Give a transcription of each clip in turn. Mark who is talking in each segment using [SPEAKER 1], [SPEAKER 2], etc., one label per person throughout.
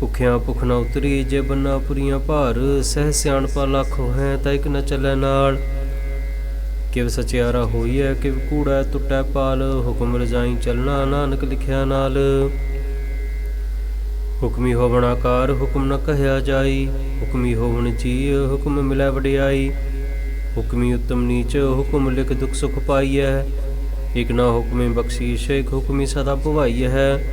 [SPEAKER 1] ਭੁਖਿਆਂ ਭੁਖ ਨ ਉਤਰੀ ਜੇ ਬੰਨਾ ਪੁਰੀਆਂ ਭਾਰ, ਸਹਿ ਸਿਆਣਪਾ ਲੱਖੋ ਹੈ, ਤਾਂ ਇੱਕ ਨ ਚੱਲੈ ਨਾਲ। ਕਿਵ ਸਚਿਆਰਾ ਹੋਈਐ, ਕਿਵ ਕੂੜੈ ਟੁੱਟੈ ਪਾਲ, ਹੁਕਮ ਰਜਾਈ ਚੱਲਣਾ, ਨਾਨਕ ਲਿਖਿਆ ਨਾਲ। ਹੁਕਮੀ ਹੋਵਣ ਆਕਾਰ, ਹੁਕਮ ਨ ਕਹਿਆ ਜਾਈ। ਹੁਕਮੀ ਹੋਵਣ ਜੀ ਹੁਕਮ ਮਿਲੈ ਵਡਿਆਈ। ਹੁਕਮੀ ਉਤਮ ਨੀਚ, ਹੁਕਮ ਲਿਖ ਦੁਖ ਸੁਖ ਪਾਈਐ। ਇਕ ਨਾ ਹੁਕਮੇ ਬਖਸ਼ੀਸ਼, ਇਕ ਹੁਕਮੀ ਸਦਾ ਭਵਾਈ ਹੈ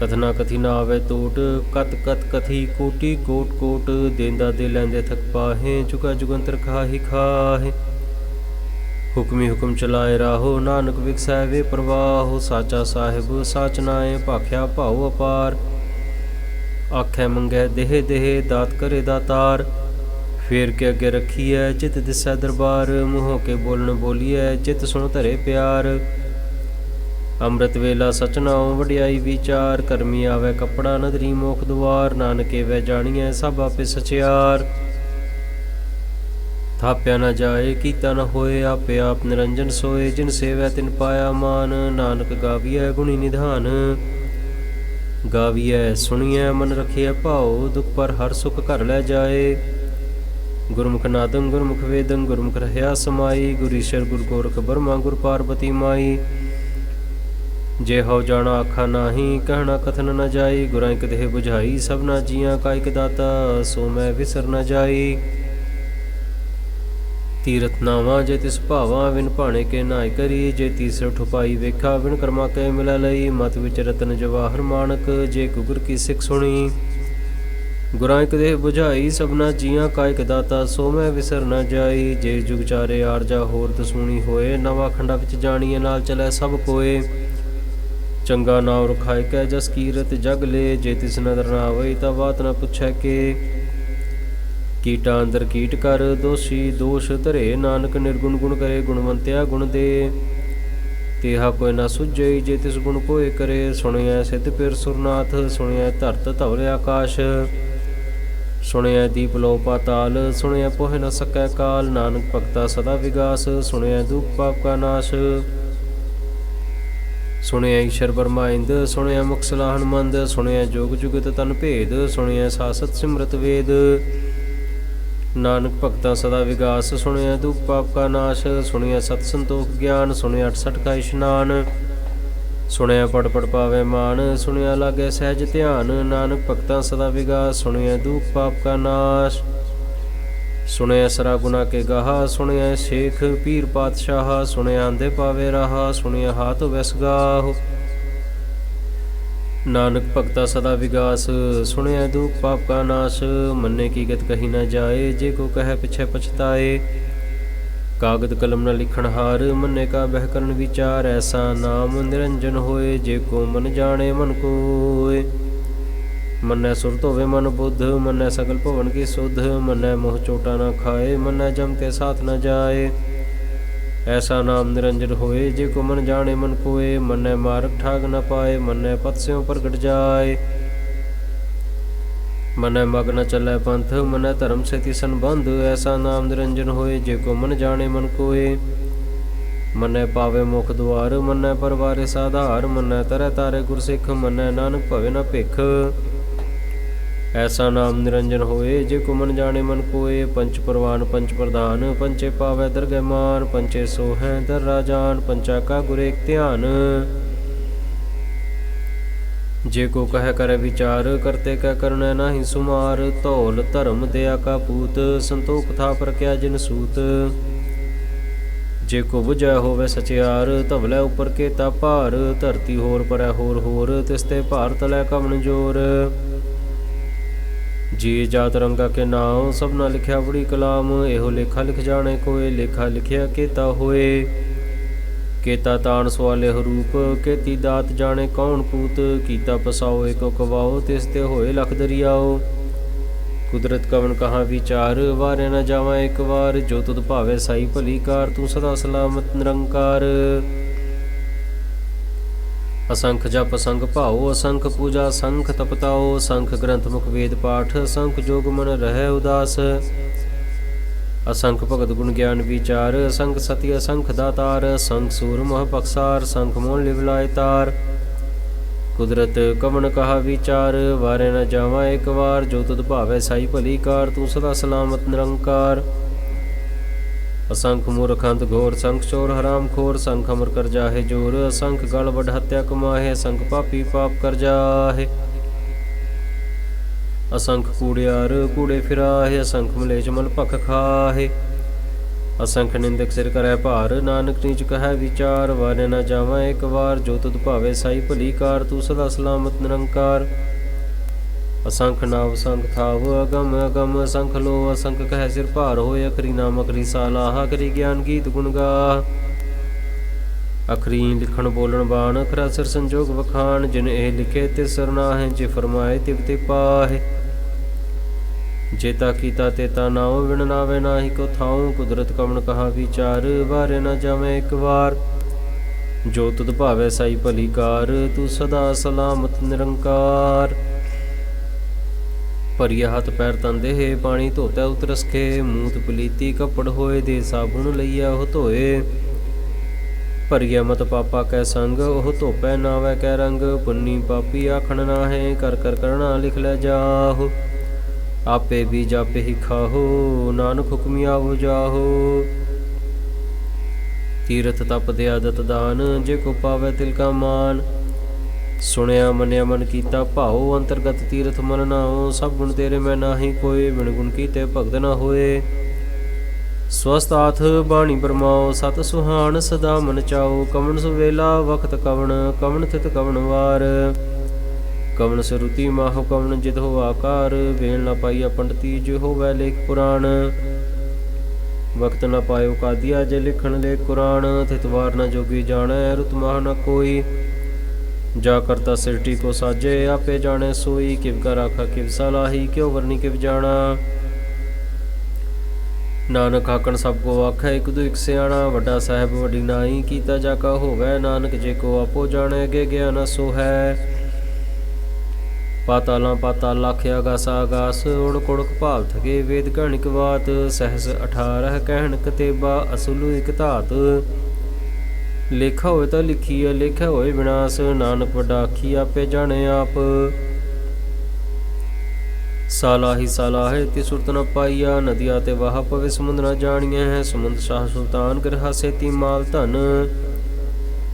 [SPEAKER 1] ਕਥਨਾ ਕਥੀ ਨਾ ਆਵੇ ਟੋਟ ਕਤ ਕਤ ਕਥੀ ਕੋਟੀ ਕੋਟ ਕੋਟ, ਦੇਂਦਾ ਦੇ ਲੈਂਦੇ ਥਕ ਪਾਹੇ ਚੁਕਾ ਜੁਗੰਤਰ ਖਾਹੀ ਖਾਹੇ। ਹੁਕਮੀ ਹੁਕਮ ਚਲਾਏ ਰਾਹੋ, ਨਾਨਕ ਵਿਖਸੈ ਵੇ ਪ੍ਰਵਾਹੋ, ਸਾਚਾ ਸਾਹਿਬ ਸਾਚ ਨਾਏ, ਭਾਖਿਆ ਭਾਉ ਅਪਾਰ। ਆਖੇ ਮੰਗੈ ਦੇਹ ਦੇਹ, ਦਾਤ ਕਰੇ ਦਾਤਾਰ। ਫੇਰ ਕੇ ਅੱਗੇ ਰੱਖੀਐ, ਚਿਤ ਦਿਸੈ ਦਰਬਾਰ, ਮੂੰਹੋਂ ਕੇ ਬੋਲਣ ਬੋਲੀਐ, ਚਿਤ ਸੁਣ ਧਰੇ ਪਿਆਰ। ਅੰਮ੍ਰਿਤ ਵੇਲਾ ਸਚਨਾਉ ਵਡਿਆਈ ਵਿਚਾਰ, ਕਰਮੀ ਆਵੇ ਕਪੜਾ ਨਦਰੀ ਮੋਖ ਦੁਆਰ, ਨਾਨਕੇ ਵੈ ਜਾਣੀਐ ਸਭ ਆਪੇ ਸਚਿਆਰ। ਥਾਪਿਆ ਨਾ ਜਾਏ, ਕੀਤਾ ਨਾ ਹੋਏ, ਆਪੇ ਆਪ ਨਿਰੰਜਨ ਸੋਏ, ਜਿਨ ਸੇਵੈ ਤਿਨ ਪਾਇਆ ਮਾਨ, ਨਾਨਕ ਗਾਵੀਐ ਗੁਣੀ ਨਿਧਾਨ। ਗਾਵੀਐ, ਸੁਣੀਐ, ਮਨ ਰਖਿਐ ਭਾਉ, ਦੁਖ ਪਰ ਹਰ ਸੁਖ ਘਰ ਲੈ ਜਾਏ। ਗੁਰਮੁਖ ਨਾਦੰ, ਗੁਰਮੁਖ ਵੇਦੰ, ਗੁਰਮੁਖ ਰਹਿਆ ਸਮਾਈ ਗੁਰਿਸ਼ਰ ਗੁਰ ਗੋਰਖ ਬਰਮਾ, ਗੁਰ ਪਾਰਬਤੀ ਮਾਈ। ਜੇ ਹੋ ਜਾਣਾ ਆਖਾ ਨਾਹੀ, ਕਹਿਣਾ ਕਥਨ ਨ ਜਾਈ, ਗੁਰਾਂ ਇਕ ਦੇਹ 부ਝਾਈ ਸਭਨਾ ਜੀਆਂ ਕਾ ਇਕ ਦਾਤਾ, ਸੋ ਮੈਂ ਵਿਸਰ ਨ ਜਾਈ। ਤੀਰਥ ਨਾਵਾ ਜੇ ਤਿਸ ਭਾਵਾ, ਵਿਨ ਭਾਣੇ ਕੇ ਨਾਇ ਕਰੀ, ਜੇ ਤੀਸਰ ਠੁਪਾਈ ਵੇਖਾ, ਵਿਨ ਕਰਮਾ ਕੇ ਮਿਲ ਲਈ। ਮਤ ਵਿੱਚ ਰਤਨ ਜਵਾਹਰ ਮਾਨਕ, ਜੇ ਗੁਰ ਕੀ ਸਿੱਖ ਸੁਣੀ। ਗੁਰਾਂ ਇਕ ਦੇਹ 부ਝਾਈ ਸਭਨਾ ਜੀਆਂ ਕਾ ਇਕ ਦਾਤਾ, ਸੋ ਮੈਂ ਵਿਸਰ ਨ ਜਾਈ। ਜੇ ਜੁਗ ਚਾਰੇ ਆਰਜਾ ਹੋਰ ਦਸੂਣੀ ਹੋਏ, ਨਵਾ ਖੰਡਾ ਵਿੱਚ ਜਾਣੀਏ, ਨਾਲ ਚਲੇ ਸਭ ਕੋਏ। ਚੰਗਾ ਨਾਮ ਰਖਾਇ ਕੈ ਜਸ ਕੀਰਤ ਜਗ ਲੇ, ਜੇ ਤਿਸ ਨਦਰ ਨਾ ਆਵਈ ਤਾ ਬਾਤ ਨ ਪੁੱਛੈ ਕੇ। ਕੀਟਾ ਅੰਦਰ ਕੀਟ ਕਰ ਦੋਸ਼ੀ, ਦੋਸ਼ ਧਰੇ, ਨਾਨਕ ਨਿਰਗੁਣ ਗੁਣ ਕਰੇ, ਗੁਣਵੰਤਿਆ ਗੁਣ ਦੇ। ਤੇਹਾ ਕੋਈ ਨਾ ਸੁਝਈ ਜੇ ਤਿਸ ਗੁਣ ਕੋਏ ਕਰੇ ਸੁਣਿਆ ਸਿੱਧ ਪਿਰ ਸੁਰਨਾਥ ਸੁਣਿਆ ਧਰਤ ਧਵਲ ਆਕਾਸ਼। ਸੁਣਿਆ ਦੀਪ ਲੋ ਪਾਤਾਲ ਸੁਣਿਆ ਪੋਹਿ ਨ ਸਕੈ ਕਾਲ, ਨਾਨਕ ਭਗਤਾ ਸਦਾ ਵਿਗਾਸ ਸੁਣਿਆ ਦੁਖ ਪਾਪ ਕਾ ਨਾਸ਼। ਸੁਣਿਆ ਈਸ਼ਰ ਬਰਮਾਇੰਦ, ਸੁਣਿਆ ਮੁਖ ਸਲਾਹਨ ਮੰਦ ਸੁਣਿਆ ਜੋਗ ਜੁਗਤ ਤਨ ਭੇਦ, ਸੁਣਿਆ ਸਾਸਤ ਸਿਮਰਤ ਵੇਦ। ਨਾਨਕ ਭਗਤਾ ਸਦਾ ਵਿਗਾਸ, ਸੁਣਿਆ ਦੁਖ ਪਾਪ ਕਾ ਨਾਸ਼, ਸੁਣਿਆ ਸਤ ਸੰਤੋਖ ਗਿਆਨ, ਸੁਣਿਆ 68 ਕਾ ਇਸ਼ਨਾਨ। ਸੁਣਿਆ ਪੜ ਪੜ ਪਾਵੇ ਮਾਨ, ਸੁਣਿਆ ਲਾਗੇ ਸਹਿਜ ਧਿਆਨ। ਨਾਨਕ ਭਗਤਾ ਸਦਾ ਵਿਗਾਸ, ਸੁਣਿਆ ਦੁਖ ਪਾਪ ਕਾ ਨਾਸ਼। ਸੁਣਿਆ ਸਰਾ ਗੁਨਾ ਕੇ ਗਾਹਾ, ਸੁਣਿਆ ਸ਼ੇਖ ਪੀਰ ਪਾਤਸ਼ਾਹ, ਸੁਣਿਆ ਆਂਦੇ ਪਾਵੇ ਰਹਾ, ਸੁਣਿਆ ਹਾਥ ਵਸਗਾਹ ਨਾਨਕ ਭਗਤਾ ਸਦਾ ਵਿਗਾਸ, ਸੁਣਿਆ ਦੁਖ ਪਾਪ ਕਾ ਨਾਸ਼, ਮੰਨੇ ਕੀ ਗਤ ਕਹੀ ਨਾ ਜਾਏ, ਜੇ ਕੋ ਕਹੈ ਪਿਛੈ ਪਛਤਾਏ। ਕਾਗਦ ਕਲਮ ਨਾ ਲਿਖਣ ਹਾਰ, ਮੰਨੇ ਕਾ ਬਹਿ ਕਰਨ ਵਿਚਾਰ, ਐਸਾ ਨਾਮ ਨਿਰੰਜਨ ਹੋਏ, ਜੇ ਕੋ ਮਨ ਜਾਣੇ ਮਨ ਕੋਏ। ਮੰਨੈ ਸੁਰਤ ਹੋਵੇ ਮਨ ਬੁੱਧ, ਮੰਨੈ ਸਗਲ ਭਵਨ ਕੀ ਸੁਧ, ਮੰਨੈ ਮੋਹ ਚੋਟਾ ਨਾ ਖਾਏ, ਮੰਨੈ ਜਮ ਕੇ ਸਾਥ ਨਾ ਜਾਏ। ਐਸਾ ਨਾਮ ਨਿਰੰਜਨ ਹੋਏ, ਜੇ ਕੋ ਮਨ ਜਾਣੇ ਮਨ ਕੋਏ, ਮੰਨੈ ਮਾਰਗ ਠਾਗ ਨ ਪਾਏ, ਮੰਨੈ ਪਤ ਸਿਉ ਪ੍ਰਗਟ ਜਾਏ। ਮਨੈ ਮਗ ਨ ਚੱਲੈ ਪੰਥ, ਮਨੈ ਧਰਮ ਸੇ ਸੰਬੰਧ, ਐਸਾ ਨਾਮ ਨਿਰੰਜਨ ਹੋਏ, ਜੇ ਕੋ ਮਨ ਜਾਣੇ ਮਨ ਕੋਏ। ਮੰਨੈ ਪਾਵੇ ਮੁਖ ਦੁਆਰ, ਮੰਨੈ ਪਰਵਾਰੇ ਸਾਧਾਰ, ਮੰਨੈ ਤਰੈ ਤਾਰੇ ਗੁਰਸਿੱਖ, ਮੰਨੈ ਨਾਨਕ ਭਵੇ ਨਾ ਭਿਖ। ਐਸਾ ਨਾਮ ਨਿਰੰਜਨ ਹੋਏ, ਜੇ ਕੋ ਮਨ ਜਾਣੇ ਮਨ ਕੋਏ, ਪੰਚ ਪਰਵਾਨ ਪੰਚ ਪ੍ਰਧਾਨ, ਪੰਚੇ ਪਾਵੈ ਦਰਗਹਿ ਪੰਚੇ ਸੋਹੈ ਦਰ ਰਾਜਾਨ ਪੰਚਾ ਕਾ ਗੁਰੇ ਧਿਆਨ। ਜੇ ਕੋ ਕਹਿ ਕਰੇ ਵਿਚਾਰ, ਕਰਤੇ ਕੈ ਕਰਨੈ ਨਾਹੀ ਸੁਮਾਰ, ਧੌਲ ਧਰਮ ਦਿਆ ਕਾ ਪੂਤ, ਸੰਤੋਖ ਥਾ ਪ੍ਰਕਿਆ ਜਿਨ ਸੂਤ। ਜੇ ਕੋ ਬੁਝੈ ਹੋਵੇ ਸਚਿਆਰ, ਧਵਲੇ ਉਪਰ ਕੇ ਤਾ ਭਾਰ, ਧਰਤੀ ਹੋਰ ਪਰੈ ਹੋਰ ਹੋਰ, ਤਿਸ ਤੇ ਭਾਰ ਤਲੈ ਕਵਣ ਜੋਰ। ਜੀ ਜਾਤ ਰੰਗਾ ਕੇ ਨਾਮ ਸਭਨਾ ਲਿਖਿਆ ਬੜੀ ਕਲਾਮ, ਇਹੋ ਲੇਖਾ ਲਿਖ ਜਾਣੇ ਕੋਏ, ਲੇਖਾ ਲਿਖਿਆ ਕੀਤਾ ਹੋਏ। ਕੇਤਾ ਤਾਣ ਸਵਾਲੇ ਰੂਪ, ਕੇਤੀ ਦਾਤ ਜਾਣੇ ਕੌਣ ਪੂਤ ਕੀਤਾ ਪਸਾਓ ਏਕੋ ਕਵਾਓ, ਤਿਸ ਤੇ ਹੋਏ ਲਖ ਦਰਿਆਓ। ਕੁਦਰਤ ਕਵਨ ਕਹਾ ਵਿਚਾਰ, ਵਾਰੇ ਨਾ ਜਾਵਾਂ ਇੱਕ ਵਾਰ, ਜੋ ਤੁਧ ਭਾਵੇ ਸਾਈ ਭਲੀ ਕਾਰ, ਤੂੰ ਸਦਾ ਸਲਾਮਤ ਨਿਰੰਕਾਰ। ਅਸੰਖ ਜਪ ਸੰਗ ਭਾਉ, ਅਸੰਖ ਪੂਜਾ ਸੰਖ ਤਪਤਾਓ ਸੰਖ ਗ੍ਰੰਥ ਮੁਖ ਵੇਦ ਪਾਠ, ਅਸੰਖ ਜੋਗ ਮਨ ਰਹਿ ਉਦਾਸ। ਅਸੰਖ ਭਗਤ ਗੁਣ ਗਿਆਨ ਵਿਚਾਰ, ਅਸੰਖ ਸਤਿ ਅਸੰਖ ਦਾਤਾਰ ਸੰਖ ਸੂਰ ਮਹ ਪਖਸਾਰ ਸੰਖ ਮੋਨ ਲਿਵਲਾਇ ਤਾਰ। ਕੁਦਰਤ ਕਵਨ ਕਹਾ ਵਿਚਾਰ, ਵਾਰੇ ਨ ਜਾਵਾਂ ਇੱਕ ਵਾਰ, ਜੋ ਤੁਧ ਭਾਵੇ ਸਾਈ ਭਲੀ ਕਾਰ, ਤੂੰ ਸਦਾ ਸਲਾਮਤ ਨਿਰੰਕਾਰ। ਅਸੰਖ ਮੂਰਖੰਤ ਘੋਰ ਸੰਖ ਚੋਰ ਹਰਾਮ ਖੋਰ, ਸੰਖ ਅਮਰ ਕਰ ਜਾਹੇ ਜੋਰ, ਅਸੰਖ ਗਲ ਵਡ ਹੱਤਿਆ ਕਮਾਹੇ ਸੰਖ ਪਾਪੀ ਪਾਪ ਕਰ ਜਾਹੇ। ਅਸੰਖ ਕੂੜਿਆਰ ਕੂੜੇ ਫਿਰਾਹੇ, ਅਸੰਖ ਮਲੇਚ ਮਲ ਭਖ ਖਾਹੇ। ਅਸੰਖ ਨਿੰਦਕ ਸਿਰ ਕਰੈ ਭਾਰ, ਨਾਨਕ ਨੀਚ ਕਹੈ ਵਿਚਾਰ ਵਾਰੇ ਨਾ ਜਾਵਾਂ ਇੱਕ ਵਾਰ, ਜੋ ਤੁਧ ਭਾਵੇ ਸਾਈ ਭਲੀ ਕਾਰ, ਤੂੰ ਸਦਾ ਸਲਾਮਤ ਨਿਰੰਕਾਰ। ਅਸੰਖ ਨਾਵ ਸੰਖ ਥਾਵ, ਅਗਮ ਅਗਮ ਅਸੰਖ ਲੋ, ਅਸੰਖ ਕਹਿ ਸਿਰ ਭਾਰ ਹੋਏ ਅਖਰੀ ਨਾਮ, ਅਖਰੀ ਸਾਲਾਹ ਕਰੀ ਗਿਆਨ ਗੀਤ ਗੁਣ ਗਾ ਅਖਰੀ ਲਿਖਣ ਬੋਲਣ ਬਾਣ, ਅਖਰਾ ਸਿਰ ਸੰਜੋਗ ਵਖਾਣ, ਜਿਨ ਇਹ ਲਿਖੇ ਤੇ ਸਰਨਾਹੇ, ਜੇ ਫਰਮਾਏ ਤਿਵ ਤੇ ਪਾਹੇ। ਜੇਤਾ ਕੀਤਾ ਤੇਤਾ ਨਾਉ ਵਿਣ ਨਾਵੇ ਨਾਹੀ ਕੋ ਥਾਉ, ਕੁਦਰਤ ਕਵਣ ਕਹਾ ਵਿਚਾਰ, ਵਾਰੇ ਨਾ ਜਾਵੇਂ ਇੱਕ ਵਾਰ। ਜੋ ਤੁਧ ਭਾਵੇ ਸਾਈ ਭਲੀ ਕਾਰ, ਤੂੰ ਸਦਾ ਸਲਾਮਤ ਨਿਰੰਕਾਰ। ਭਰੀਆ ਹੱਥ ਪੈਰ ਤਨ ਦੇਹ ਪਾਣੀ ਧੋਤਾ ਉਤਰਸ ਮੂਤ ਪਲੀਤੀ ਕੱਪੜ ਹੋਏ ਦੇ ਸਾਬੁਨ ਲਈਆ ਉਹ ਧੋਏ। ਭਰੀਆ ਮਤ ਪਾਪਾ ਕੈ ਸੰਗ, ਉਹ ਧੋਪੈ ਨਾਵੇ ਕੈ ਰੰਗ, ਪੁੰਨੀ ਪਾਪੀ ਆਖਣ ਨਾਹੇ, ਕਰ ਕਰ ਕਰਣਾ ਲਿਖ ਲੈ ਜਾਹੋ। ਆਪੇ ਵੀ ਜਾਪੇ ਹੀ ਖਾਹੋ, ਨਾਨਕ ਹੁਕਮੀ ਆਵੋ ਜਾਹੋ। ਤੀਰਥ ਤਪ ਦੇ ਆਦਤ ਦਾਨ, ਜੇ ਕੋ ਪਾਵੇ ਤਿਲ ਕਾ ਮਾਨ। ਸੁਣਿਆ, ਮੰਨਿਆ, ਮਨ ਕੀਤਾ, ਭਾਉ, ਅੰਤਰਗਤ ਤੀਰਥ ਮਨ ਨਾਉ ਸਭ ਗੁਣ ਤੇਰੇ ਮੈਂ ਨਾਹੀ ਕੋਈ ਬਿਨ ਗੁਣ ਕੀਤੇ ਭਗਤ ਨਾ ਹੋਏ। ਸਵਸਤ ਆਥ ਬਾਣੀ ਬਰਮਾਓ, ਸਤ ਸੁਹਾਣ ਸਦਾ ਮਨ ਚਾਓ, ਕਵਣ ਸੁਵੇਲਾ ਵਖਤ ਕਵਣ ਕਵਣ ਥਿਤ ਕਵਣ ਵਾਰ। ਕਵਣ ਸਰੂਤੀ ਮਾਹ, ਕਵਣ ਜਿਤ ਹੋ ਆਕਾਰ, ਵੇਲ ਨਾ ਪਾਈਆ ਪੰਡਤੀ ਜੋ ਹੋਵੈ ਲੇਖ ਪੁਰਾਣ। ਵਕਤ ਨਾ ਪਾਇਓ ਕਾਦੀਆ, ਜੇ ਲਿਖਣ ਲੈ ਕੁਰਾਨ ਤਿਤਵਾਰ ਨਾ ਜੋਗੀ ਜਾਣੈ ਰੁਤ ਮਾਹ ਨਾ ਕੋਈ। ਜਾ ਕਰਤਾ ਸਿਰਟੀ ਕੋ ਸਾਜੇ, ਆਪੇ ਜਾਣੈ ਸੋਈ ਕਿਵ ਕਰ ਆਖਾ ਕਿਵ ਸਲਾਹੀ ਕਿਉ ਵਰਨੀ ਕਿਵ ਨਾਨਕ ਆਕਣ ਸਭ ਕੋ ਆਖੈ, ਇਕ ਦੂ ਇਕ ਸਿਆਣਾ, ਵੱਡਾ ਸਾਹਿਬ ਵੱਡੀ ਨਾਈ, ਕੀਤਾ ਜਾ ਕਾ ਹੋਵੈ, ਨਾਨਕ ਜੇ ਕੋ ਆਪੋ ਜਾਣੈ ਗੇ ਗਿਆਨ ਸੋ ਹੈ। ਪਾਤਾਲਾਂ ਪਾਤਾਲ ਲਖ ਆਗਾਸ ਆਗਾਸ, ਉੜ ਕੁੜਕ ਭਾਲ ਥਕੇ ਵੇਦ ਗਣਿਕ ਬਾਤ ਸਹਸ 18 ਕਹਿਣ ਕਤੇਬਾ ਅਸਲੂ ਇਕ ਧਾਤ। ਲੇਖਾ ਹੋਏ ਤਾਂ ਲਿਖੀਐ, ਲੇਖਾ ਹੋਏ ਵਿਨਾਸ਼ ਨਾਨਕ ਵੱਡਾ ਆਖੀ ਆਪੇ ਜਾਣੇ ਆਪ। ਸਾਲਾ ਹੀ ਸਾਲਾ ਸੁਰਤ ਨ ਪਾਈਆ, ਨਦੀਆਂ ਤੇ ਵਾਹ ਪਵੇ ਸਮੁੰਦ ਨ ਜਾਣੀਐ ਹੈ ਸਮੁੰਦ ਸ਼ਾਹ ਸੁਲਤਾਨ ਗ੍ਰਹਾ ਸੇਤੀ ਮਾਲ ਧਨ।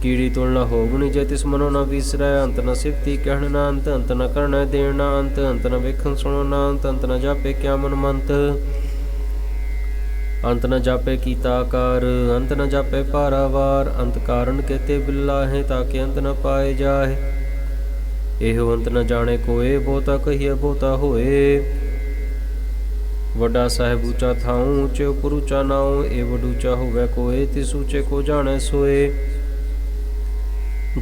[SPEAKER 1] ਕੀੜੀ ਤੁਲ ਨ ਹੋਵਣੀ ਜੇ ਤਿਸ ਮਨੋ ਨ ਵਿਸਰੈ, ਅੰਤ ਨ ਸਿਫਤੀ ਕਹਿਣ ਨਾ ਅੰਤ ਅੰਤ ਨ ਕਰਨਾ ਦੇਣ ਨਾ ਅੰਤ ਅੰਤ ਨ ਵੇਖਣ ਸੁਣੋ ਨਾ ਅੰਤ ਅੰਤ ਨ ਜਾਪੇ ਕਿਆ ਮਨ ਮੰਤ ਅੰਤ ਨ ਜਾਪੇ ਕੀਤਾ ਆਕਾਰ, ਅੰਤ ਨ ਜਾਪੇ ਪਾਰਾਵਾਰ ਅੰਤ ਕਾਰਨ ਕੇਤੇ ਬਿੱਲਾ ਹੈ ਤਾਂ ਕਿ ਅੰਤ ਨ ਪਾਏ ਜਾਏ। ਇਹੋ ਅੰਤ ਨ ਜਾਣੇ ਕੋਏ, ਬਹੁਤਾ ਕਹੀਏ ਬਹੁਤਾ ਹੋਏ। ਵੱਡਾ ਸਾਹਿਬ ਉੱਚਾ ਥਾਉ, ਉੱਚੇ ਉਪਰ ਉੱਚਾ ਨਾਉ, ਇਹ ਵਡੂਚਾ ਹੋਵੇ ਕੋਏ, ਤਿਸ ਉੱਚੇ ਕੋ ਜਾਣੈ ਸੋਏ।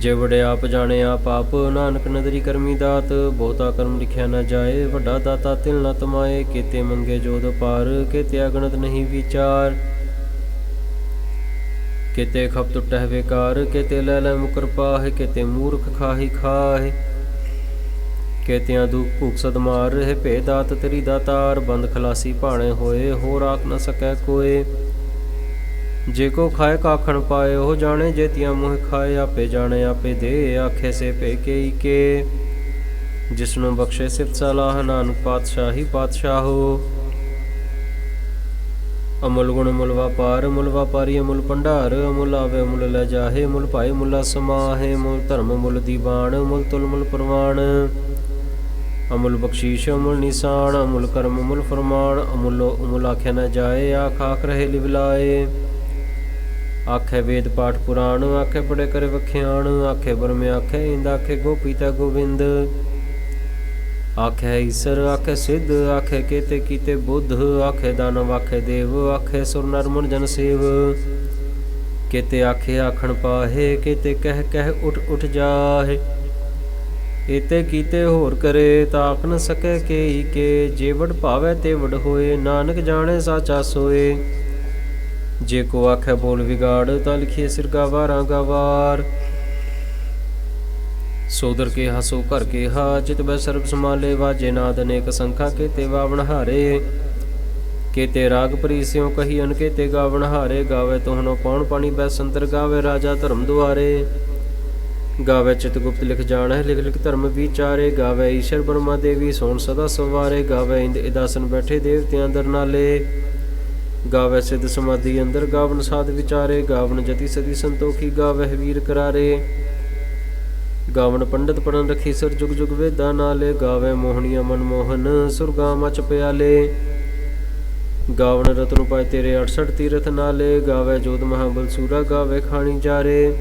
[SPEAKER 1] ਜੇ ਵਡੇ ਆਪ ਜਾਣੇ ਆਪ ਨਾਨਕ ਨਦਰੀ ਕਰਮੀ ਦਾਤ, ਬਹੁਤਾ ਕਰਮ ਲਿਖਿਆ ਨਾ ਜਾਏ, ਵੱਡਾ ਦਾਤਾ ਤਿਲ ਨ ਤਮਾਏ, ਕੀਤੇ ਮੰਗੇ ਜੋਦ ਪਾਰ, ਕੀਤੇ ਅਗਣਤ ਨਹੀਂ ਵਿਚਾਰ। ਕੀਤੇ ਖਪ ਟੁਟਹਿ ਵਿਕਾਰ, ਕੀਤੇ ਲੈ ਲੈ ਮੁਕਰ ਪਾਹਿ, ਕੀਤੇ ਮੂਰਖ ਖਾਹੀ ਖਾਹਿ। ਕੇਤਿਆਂ ਦੁਖ ਭੁਖ ਸਦ ਮਾਰ ਰਹੇ ਭੇ ਦਾਤ ਤੇਰੀ ਦਾਤਾਰ, ਬੰਦ ਖਲਾਸੀ ਭਾਣੇ ਹੋਏ, ਹੋਰ ਆਖ ਨਾ ਸਕੈ ਕੋਏ। ਜੇ ਕੋ ਖਾਏ ਕਾਖਣ ਪਾਏ, ਉਹ ਜਾਣੇ ਜੇਤੀਆਂ ਮੋਹ ਖਾਏ, ਆਪੇ ਜਾਣੇ, ਆਪੇ ਦੇ, ਆਖੇ ਸੇ ਭੇ ਕੇ ਕੇ ਜਿਸਨੂੰ ਬਖਸ਼ੇ ਸਿਫਤ ਸਲਾਹ, ਨਾਨਕ ਪਾਤਸ਼ਾਹੀ ਪਾਤਸ਼ਾਹੋ। ਅਮੁੱਲ ਗੁਣ ਮੁੱਲ ਵਪਾਰ ਮੁੱਲ ਵਪਾਰੀ ਅਮੁੱਲ ਭੰਡਾਰ, ਅਮੁੱਲ ਆਵੇ ਮੁੱਲ ਲੈ ਜਾਹੇ ਮੁੱਲ ਭਾਏ ਮੁੱਲਾ ਸਮਾਹੇ ਮੁੱਲ ਧਰਮ ਮੁੱਲ ਦੀਵਾਨ ਮੁੱਲ ਤੁਲ ਮੁਲ ਪ੍ਰਵਾਨ ਅਮੁੱਲ ਬਖਸ਼ੀਸ਼ ਅਮੁੱਲ ਨਿਸ਼ਾਨ, ਅਮੁੱਲ ਕਰਮ ਅਮੁੱਲ ਫਰਮਾਨ, ਅਮੁੱਲ ਅਮੁੱਲ ਆਖਿਆ ਨਾ ਜਾਏ, ਆਖ ਆਖ ਰਹੇ ਲਿਵਲਾਏ। ਆਖੇ ਵੇਦ ਪਾਠ ਪੁਰਾਣ, ਆਖੇ ਪੜੇ ਕਰੇ ਵਖਿਆਣ, ਆਖੇ ਬਰਮ ਆਖੇ ਇੰਦ, ਆਖੇ ਗੋਪੀ ਗੋਵਿੰਦ। ਆਖੇ ਈਸਰ, ਆਖੇ ਸਿੱਧ, ਆਖੇ ਕੀਤੇ ਕੀਤੇ ਬੁੱਧ, ਆਖੇ ਦਾਨਵ, ਆਖੇ ਦੇਵ, ਆਖੇ ਸੁਰ ਨਰ ਜਨ ਸੇਵ। ਕੀਤੇ ਆਖੇ ਆਖਣ ਪਾਹੇ, ਕੀਤੇ ਕਹਿ ਕਹਿ ਉਠ ਉਠ ਜਾਹੇ। ਇਤੇ ਕੀਤੇ ਹੋਰ ਕਰੇ ਤਾਕ ਨ ਸਕੈ ਕੇਈ ਕੇ, ਜੇ ਵਡ ਤੇ ਵੜ ਹੋਏ, ਨਾਨਕ ਜਾਣੇ ਸਾਚਾ ਸੋਏ। ਜੇ ਕੋ ਆਖੈ ਬੋਲ ਵਿਗਾੜ ਤਾਂ ਲਿਖੀਏ ਸਿਰ ਗਾਵਾਰਾਂ ਗਵਾਰ ਸੋਦਰ ਕੇ ਹਸੋ ਘਰ ਕੇ ਹਾ ਜਿਤ ਬੈ ਸਰਬ ਸਮਾਲੇ ਵਾਜੇ ਨਾਦ ਅਨੇਕ ਸੰਖਾ ਕੇ ਤੇ ਵਾਵਣ ਹਾਰੇ। ਕੇਤੇ ਰਾਗ ਪ੍ਰੀਸਿਓ ਕਹੀ ਅਨ ਕੇਤੇ ਗਾਵਣ ਹਾਰੇ, ਗਾਵੇ ਤੋਹਨੋ ਪੌਣ ਪਾਣੀ ਬੈ ਸੰਤਰ, ਗਾਵੇ ਰਾਜਾ ਧਰਮ ਦੁਆਰੇ। ਗਾਵੇ ਚਿਤ ਗੁਪਤ ਲਿਖ ਜਾਣੈ ਲਿਖ ਲਿਖ ਧਰਮ ਵਿਚਾਰੇ। ਗਾਵੇ ਈਸ਼ਰ ਬਰਮਾ ਦੇਵੀ ਸੋਣ ਸਦਾ ਸਵਾਰੇ, ਗਾਵੇ ਇੰਦ ਇਦਾਸਨ ਬੈਠੇ ਦੇਵਤਿਆਂ ਦਰਨਾਲੇ ਗਾਵੈ ਸਿੱਧ ਸਮਾਧੀ ਅੰਦਰ, ਗਾਵਨ ਸਾਧ ਵਿਚਾਰੇ, ਗਾਵਨ ਜਤੀ ਸਦੀ ਸੰਤੋਖੀ ਗਾਵੇ ਵੀਰ ਕਰਾਰੇ। ਗਾਵਨ ਪੰਡਤ ਪੜਨ ਰਖੀ ਸਰ ਜੁਗ ਜੁਗ ਵੇਦਾਂ ਨਾਲੇ, ਗਾਵੇ ਮੋਹਣੀਆ ਮਨ ਮੋਹਨ, ਸੁਰਗਾ ਮਚ ਪਿਆਲੇ। ਗਾਵਨ ਰਤਨ ਪਾਏ ਤੇਰੇ 68 ਤੀਰਥ ਨਾਲੇ, ਗਾਵੇ ਜੋਤ ਮਹਾਬਲ ਸੂਰਾ, ਗਾਵੇ ਖਾਣੀ ਜਾਰੇ।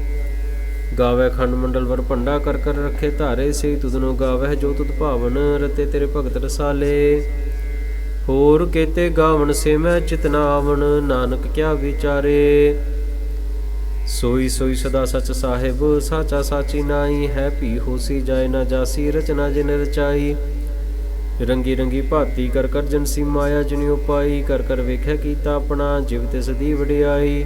[SPEAKER 1] ਗਾਵੇ ਖੰਡ ਮੰਡਲ ਵਰ ਭੰਡਾ ਕਰ ਕਰ ਰੱਖੇ ਧਾਰੇ ਸੇ ਤੁਧਨੋ ਗਾਵੇ ਜੋ ਤੁਧ ਭਾਵਨ, ਰਤੇ ਤੇਰੇ ਭਗਤ ਰਸਾਲੇ। ਹੋਰ ਕੇਤੇ ਗਾਵਨ ਸੇ ਮੈਂ ਚਿਤਨਾ ਆਵਣ ਨਾਨਕ ਕਿਆ ਵਿਚਾਰੇ? ਸੋਈ ਸੋਈ ਸਦਾ ਸਚ ਸਾਹਿਬ, ਸਾਚਾ ਸਾਚੀ ਨਾਈ ਹੈ ਭੀ ਹੋਸੀ ਜਾਏ ਨਾ ਜਾਸੀ, ਰਚਨਾ ਜਿਨ ਰਚਾਈ। ਰੰਗੀ ਰੰਗੀ ਭਾਤੀ ਕਰ ਕਰ ਜਨਸੀ ਮਾਇਆ ਜਿਨਿ ਪਾਈ ਕਰ ਕਰ ਵੇਖਿਆ ਕੀਤਾ ਆਪਣਾ, ਜਿਵ ਤਿਸ ਦੀ ਵਡਿਆਈ।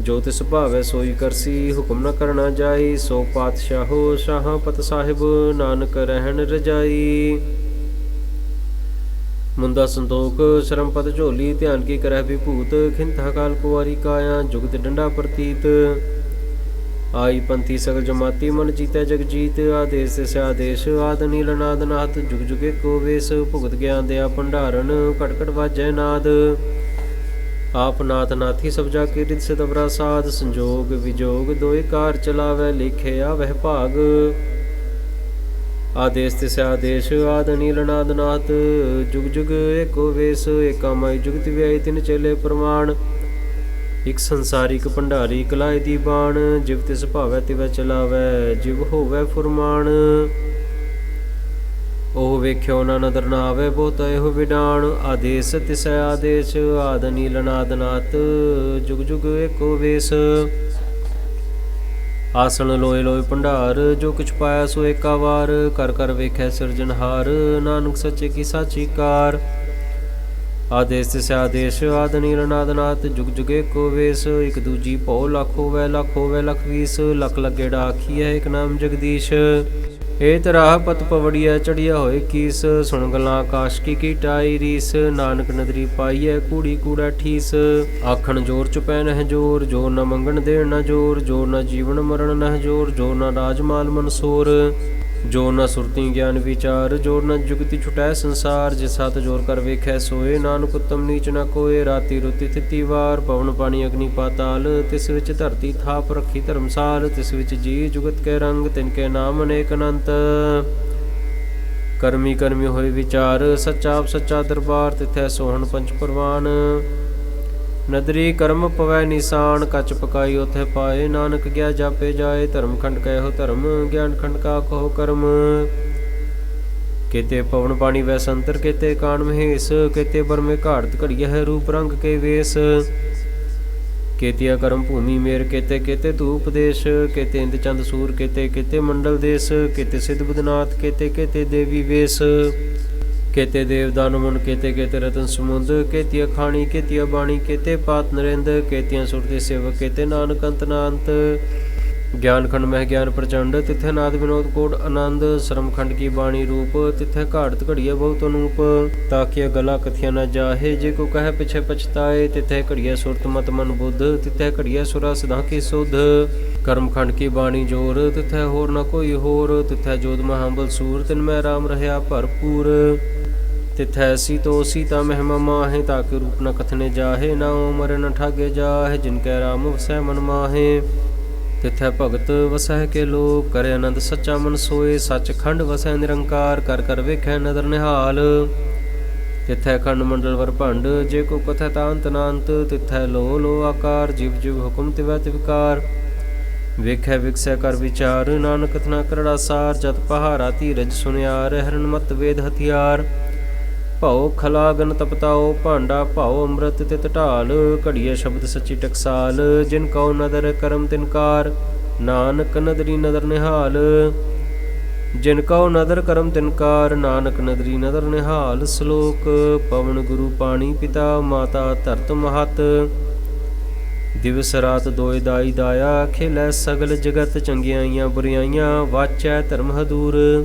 [SPEAKER 1] ਜੋ ਤਿਸ ਭਾਵੈ ਸੋਈ ਕਰਸੀ, ਹੁਕਮ ਨ ਕਰਨਾ ਜਾਈ, ਸੋ ਪਾਤਸ਼ਾਹੋ, ਸ਼ਾਹ ਪਤ ਸਾਹਿਬ, ਨਾਨਕ ਰਹਿਣ ਰਜਾਈ। ਮੁੰਦਾ ਸੰਤੋਖ ਸ਼ਰਮ ਝੋਲੀ, ਧਿਆਨ ਕੀ ਕਰੈ ਵਿਭੂਤ, ਖਿੰਥਾ ਕਾਲ ਕੁਵਾਰੀ ਕਾਇਆ, ਜੁਗਤ ਡੰਡਾ ਪ੍ਰਤੀਤ। ਆਈ ਪੰਥੀ ਸਗਲ ਜਮਾਤੀ, ਮਨ ਜੀਤੈ ਜਗ ਜੀਤ ਆਦੇਸ ਤਿਸ ਆਦੇਸ਼ ਆਦ ਨੀਲ ਨਾਦ ਨਾਥ, ਜੁਗ ਜੁਗੇ ਕੋ ਵੇਸ, ਭੁਗਤ ਗਿਆਨ ਦਿਆ ਭੰਡਾਰਨ ਕਟ ਕਟ ਵਾਜੈ ਨਾਦ। ਆਪ ਨਾਥ ਨਾਥੀ ਸਭ ਜਾ ਕੇ ਰਿਤ ਸਤਵਰਾ ਸਾਧ, ਸੰਜੋਗ ਵਿਜੋਗ, ਦੋਏ ਕਾਰ ਚਲਾਵੇ ਲਿਖਿਆ ਵਹਿ ਭਾਗ। ਆਦੇਸ ਤਿਸ ਆਦੇਸ਼, ਆਦ ਨੀਲ ਨਾਦ ਨਾਥ, ਜੁਗ ਜੁਗ ਏਕੋ ਵੇਸ ਏਕਾ ਮਾਈ ਜੁਗਤ ਵਿਆਈ ਤਿਨ ਚੇਲੇ ਪ੍ਰਮਾਣ। ਇਕ ਸੰਸਾਰੀ ਭੰਡਾਰੀ ਕਲਾਇ ਦੀ ਬਾਣ, ਜਿਵ ਤਿਸ ਭਾਵੈ ਤਿਵੈ ਚਲਾਵੈ, ਜਿਵ ਹੋਵੈ ਫੁਰਮਾਨ ਉਹ ਵੇਖਿਓ ਨਾ ਨਦਰ ਨਾ ਆਵੇ ਬਹੁਤ ਇਹੋ ਵਿਡਾਣ। ਆਦੇਸ ਤਿਸ ਆਦੇਸ਼, ਆਦ ਨੀਲ ਜੁਗ ਜੁਗ ਏਕੋ ਵੇਸ। ਆਸਣ ਲੋਏ ਲੋਏ ਭੰਡਾਰ, ਜੋ ਕੁਛ ਪਾਇਆ ਸੋ ਏਕਾ ਵਾਰ। ਕਰ ਕਰ ਵੇਖੈ ਸਿਰਜਣਹਾਰ ਨਾਨਕ ਸੱਚੇ ਕੀ ਸਾਚੀ ਕਾਰ। ਆਦੇਸ ਤਿਸ ਆਦੇਸ਼ ਆਦ ਨੀਲ ਨਾਦ ਜੁਗ ਜੁਗੇ ਕੋ ਵੇਸ। ਇਕ ਦੂਜੀ ਭਉ, ਲੱਖ ਹੋਵੇ ਲੱਖ ਹੋਵੇ, ਲਖ ਵੀਸ। ਲਖ ਲੱਗੇੜਾ ਆਖੀਐ, ਇਕ ਨਾਮ ਜਗਦੀਸ਼। ਏ ਤਰਾਹ ਪਤ ਪਵੜੀਐ ਚੜਿਆ ਹੋਏ ਕੀਸ। ਸੁਣ ਗਲਾਂ ਆਕਾਸ਼ ਕੀ ਕੀਟਾਈ ਰੀਸ। ਨਾਨਕ ਨਦਰੀ ਪਾਈਐ, ਕੂੜੀ ਕੂੜਾ ਠੀਸ। ਆਖਣ ਜੋਰ ਚੁਪੈ ਨਹਿ ਜੋਰ ਜੋਰ ਨ ਮੰਗਣ ਦੇਣ ਨ ਜੋਰ ਜੋਰ ਨ ਜੀਵਨ ਮਰਨ ਨਹਿ ਜੋਰ, ਜੋ ਨ ਰਾਜ ਮਾਲ ਮਨਸੂਰ। ਜੋ ਨ ਸੁਰਤੀ ਗਿਆਨ ਵਿਚਾਰ, ਜੋ ਨ ਜੁਗਤੀ ਛੁਟੈ ਸੰਸਾਰ, ਜਿ ਸਤ ਜੋਰ ਕਰ ਵੇਖੈ ਸੋਏ, ਨਾਨਕ ਉਤਮ ਨੀਚ ਨ ਕੋਏ, ਰਾਤੀ ਰੁਤੀ ਥਿਤੀ ਵਾਰ, ਪਵਨ ਪਾਣੀ ਅਗਨੀ ਪਾਤਾਲ, ਤਿਸ ਵਿੱਚ ਧਰਤੀ ਥਾਪ ਰੱਖੀ ਧਰਮਸਾਲ, ਤਿਸ ਵਿੱਚ ਜੀ ਜੁਗਤ ਕੈ ਰੰਗ, ਤਿਨ ਕੈ ਨਾਮ ਅਨੇਕ ਅਨੰਤ। ਕਰਮੀ ਕਰਮੀ ਹੋਏ ਵਿਚਾਰ, ਸੱਚਾ ਆਪ ਸੱਚਾ ਦਰਬਾਰ, ਤਿਥੈ ਸੋਹਣ ਪੰਚ ਪ੍ਰਵਾਨ। ਨਦਰੀ ਕਰਮ ਪਵੈ ਨਿਸ਼ਾਨ, ਕਚ ਪਕਾਈ ਉਥੇ ਪਾਏ। ਨਾਨਕ ਗਿਆ ਜਾਪੇ ਜਾਏ ਧਰਮ ਖੰਡ ਕਹਿਓ ਧਰਮ ਗਿਆਨ ਖੰਡ ਕਾ ਕਹੋ ਕਰਮ। ਕਿਤੇ ਪਵਨ ਪਾਣੀ ਵੈ ਸੰਤਰ, ਕਿਤੇ ਕਾਣ ਮਹੇਸ, ਕਿਤੇ ਬਰਮੇ ਘਾੜਤ ਘੜੀਆ ਹੈ ਰੂਪ ਰੰਗ ਕੇ ਵੇਸ। ਕੇਤਿਆ ਕਰਮ ਭੂਮੀ ਮੇਰ, ਕੇਤੇ ਕੇਤੇ ਧੂਪ ਦੇਸ, ਕੇਤੇ ਇੰਦ ਚੰਦ ਸੂਰ, ਕੇਤੇ ਕੇਤੇ ਮੰਡਲ ਦੇਸ, ਕੇਤੇ ਸਿਧ ਬੁਧਨਾਥ, ਕੇਤੇ ਕੇਤੇ ਦੇਵੀ ਵੇਸ। ਕੇਤੇ ਦੇਵਦਾਨ ਦਾਨ ਕੇਤੇ ਕੇਤੇ ਰਤਨ ਸਮੁੰਦ ਕੇਤੀਆ ਖਾਣੀ ਕੇਤੀਆ ਬਾਣੀ ਕੇਤੇ ਪਾਤ ਨਰਿੰਦ ਕੇਤੀਆਂ ਸੁਰਤੇ ਸੇਵਕ ਕੇਤੇ ਨਾਨਕ ਅੰਤ ਗਿਆਨ ਖੰਡ ਮਹਿ ਗਿਆਨ ਪ੍ਰਚੰਡ ਤਿੱਥੇ ਨਾਦ ਵਿਨੋਦ ਕੋਟ ਆਨੰਦ ਸ਼ਰਮ ਖੰਡ ਕੀ ਬਾਣੀ ਰੂਪ ਤਿਥੈ ਘਾੜਤ ਘੜੀਏ ਬਹੁਤ ਅਨੂਪ ਤਾਕਿਆ ਗਲਾ ਕਥਿਆ ਨਾ ਜਾਹੇ ਜੇ ਕੋ ਕਹੇ ਪਿਛੇ ਪਛਤਾਏ ਤਿੱਥੇ ਘੜੀਏ ਸੁਰਤ ਮਤ ਮਨ ਬੁੱਧ ਤਿਥੈ ਘੜੀਆ ਸੁਰਾ ਸਦਾ ਕੀ ਸੁਧ ਕਰਮ ਖੰਡ ਕੀ ਬਾਣੀ ਜੋਰ ਤਿਥੈ ਹੋਰ ਨ ਕੋਈ ਹੋਰ ਤਿਥੈ ਜੋਤ ਮਹਾਬਲ ਸੂਰ ਤਿਨ ਮੈਂ ਰਾਮ ਰਹਾ ਭਰਪੂਰ ਤਿਥੈ ਸੀ ਤੋ ਸੀਤਾ ਮਹਿਮਾ ਮਾਹੇ ਤਾਕੇ ਰੂਪ ਨ ਕਥਨੇ ਜਾਹੇ, ਨਾ ਉਮਰ ਨ ਠਾਗੇ ਜਾਹੇ, ਜਿਨ ਕੈ ਰਾਮ ਵਸੈ ਮਨ ਤਿਥੈ ਭਗਤ ਵਸੈ ਕੇ ਲੋਕ, ਕਰੇ ਆਨੰਦ ਸੱਚਾ ਮਨ ਸੋਏ ਸੱਚ ਵਸੈ ਨਿਰੰਕਾਰ, ਕਰ ਕਰ ਵੇਖੈ ਨਦਰ ਨਿਹਾਲ। ਤਿਥੈ ਖੰਡ ਮੰਡਲ ਵਰ ਭੰਡ, ਜੇ ਕੋ ਕਥੈ ਤਾਂਤ ਨਾੰਤ, ਤਿਥੈ ਲੋ ਲੋ ਆਕਾਰ, ਜਿਵ ਜਿਵ ਹੁਕਮ ਤਿਵੈ ਤਿਵਕਾਰ ਵੇਖੈ ਵਿਕਸੈ ਕਰ ਵਿਚਾਰ, ਨਾਨਕ ਕਥਨਾ ਕਰੜਾ ਸਾਰ, ਜਤ ਪਹਾਰਾ ਧੀਰਜ ਸੁਨਿਆਰ, ਹਰਨ ਮਤ ਵੇਦ ਹਥਿਆਰ। ਭਉ ਖਲਾਗਨ ਤਪਤਾਓ ਭਾਂਡਾ ਭਉ, ਅੰਮ੍ਰਿਤ ਤਿਤ ਢਾਲ, ਘੜੀਏ ਸ਼ਬਦ ਸੱਚੀ ਟਕਸਾਲ, ਜਿਨ ਕਉ ਨਦਰ ਕਰਮ ਤਿਨਕਾਰ ਨਾਨਕ ਨਦਰੀ ਨਦਰ ਨਿਹਾਲ। ਜਿਨ ਕਉ ਨਦਰ ਕਰਮ ਤਿਨਕਾਰ ਨਾਨਕ ਨਦਰੀ ਨਦਰ ਨਿਹਾਲ। ਸ਼ਲੋਕ, ਪਵਨ ਗੁਰੂ ਪਾਣੀ ਪਿਤਾ, ਮਾਤਾ ਧਰਤ ਮਹਤ। ਦਿਵਸ ਰਾਤ ਦੋਇ ਦਾਈ ਦਾਇਆ, ਖੇਲੈ ਸਗਲ ਜਗਤ ਚੰਗਿਆਈਆਂ ਬੁਰੀਆਈਆਂ, ਵਾਚੈ ਧਰਮ ਹਦੂਰ।